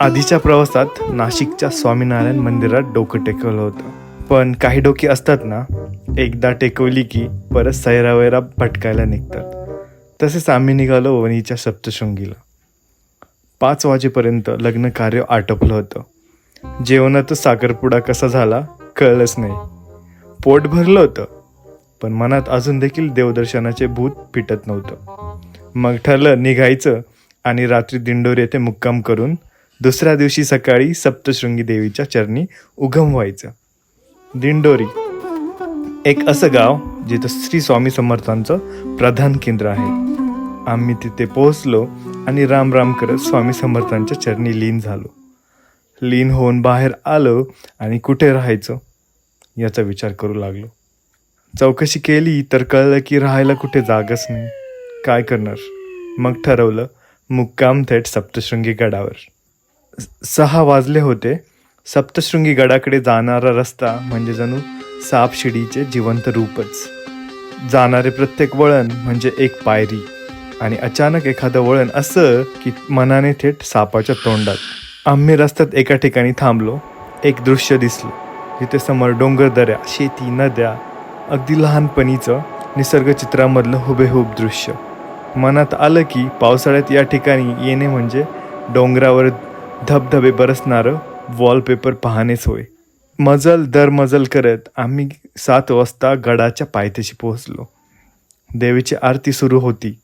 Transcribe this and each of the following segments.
आधीच्या प्रवासात नाशिकच्या स्वामीनारायण मंदिरात डोकं टेकवलं होतं. पण काही डोकी असतात ना एकदा टेकवली की परत सैरावैरा भटकायला निघतात. तसेच आम्ही निघालो वणीच्या सप्तशृंगीला. पाच वाजेपर्यंत लग्न कार्य आटोपलं होतं. जेवणातच साखरपुडा कसा झाला कळलंच नाही. पोट भरलं होतं पण मनात अजून देखील देवदर्शनाचे भूत पिटत नव्हतं. मग ठरलं निघायचं आणि रात्री दिंडोरी येथे मुक्काम करून दुसऱ्या दिवशी सकाळी सप्तशृंगी देवीच्या चरणी उगम व्हायचं. दिंडोरी. एक असं गाव जिथं श्री स्वामी समर्थांचं प्रधान केंद्र आहे. आम्ही तिथे पोहोचलो आणि राम राम करत स्वामी समर्थांच्या चरणी लीन झालो. लीन होऊन बाहेर आलो आणि कुठे राहायचं याचा विचार करू लागलो. चौकशी केली तर कळलं की राहायला कुठे जागच नाही. काय करणार? मग ठरवलं मुक्काम थेट सप्तशृंगी गडावर. सहा वाजले होते. सप्तशृंगी गडाकडे जाणारा रस्ता म्हणजे जणू सापशिडीचे जिवंत रूपच. जाणारे प्रत्येक वळण म्हणजे एक पायरी आणि अचानक एखादं वळण असं की मनाने थेट सापाच्या तोंडात. आम्ही रस्त्यात एका ठिकाणी थांबलो. एक दृश्य दिसलं. तिथे समोर डोंगर दऱ्या शेती नद्या अगदी लहानपणीचं निसर्गचित्रामधलं हुबेहूब दृश्य. मनात आलं की पावसाळ्यात या ठिकाणी येणे म्हणजे डोंगरावर धबधबे बरसणारं वॉलपेपर पाहणेच होय मजल दर मजल करत आम्ही सात वाजता गडाच्या पायथ्याशी पोहोचलो. देवीची आरती सुरू होती.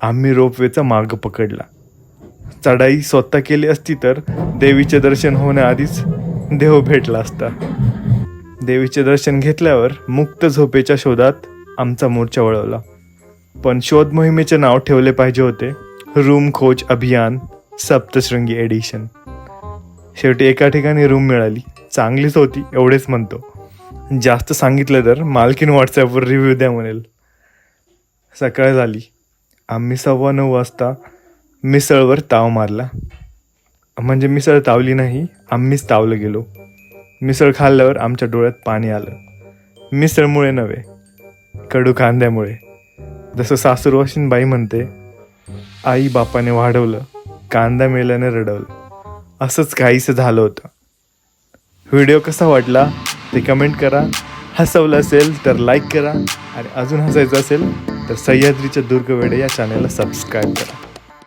आम्ही रोपवेचा मार्ग पकडला. चढाई स्वतः केली असती तर देवीचे दर्शन होण्याआधीच देव भेटला असता. देवीचे दर्शन घेतल्यावर मुक्त झोपेच्या शोधात आमचा मोर्चा वळवला. पण शोध मोहिमेचे नाव ठेवले पाहिजे होते. रूम खोज अभियान सप्तशृंगी एडिशन शेवटी एका ठिकाणी रूम मिळाली. चांगलीच होती एवढेच म्हणतो. जास्त सांगितलं तर मालकीन व्हॉट्सॲपवर रिव्ह्यू द्या म्हणेल. सकाळ झाली. आम्ही सव्वा नऊ वाजता मिसळवर ताव मारला. म्हणजे मिसळ तावली नाही आम्हीच तावलं गेलो. मिसळ खाल्ल्यावर आमच्या डोळ्यात पाणी आलं. मिसळमुळे नव्हे कडू कांद्यामुळे जसं सासूरवाशीन बाई म्हणते आई बापाने वाढवलं कांदा मेल्याने रडवलं. असंच काहीसं झालं होतं. व्हिडिओ कसा वाटला ते कमेंट करा. हसवलं असेल तर लाईक करा. आणि अजून हसायचं असेल तर सह्याद्रीच्या दुर्गवेडे या चॅनलला सबस्क्राईब करा.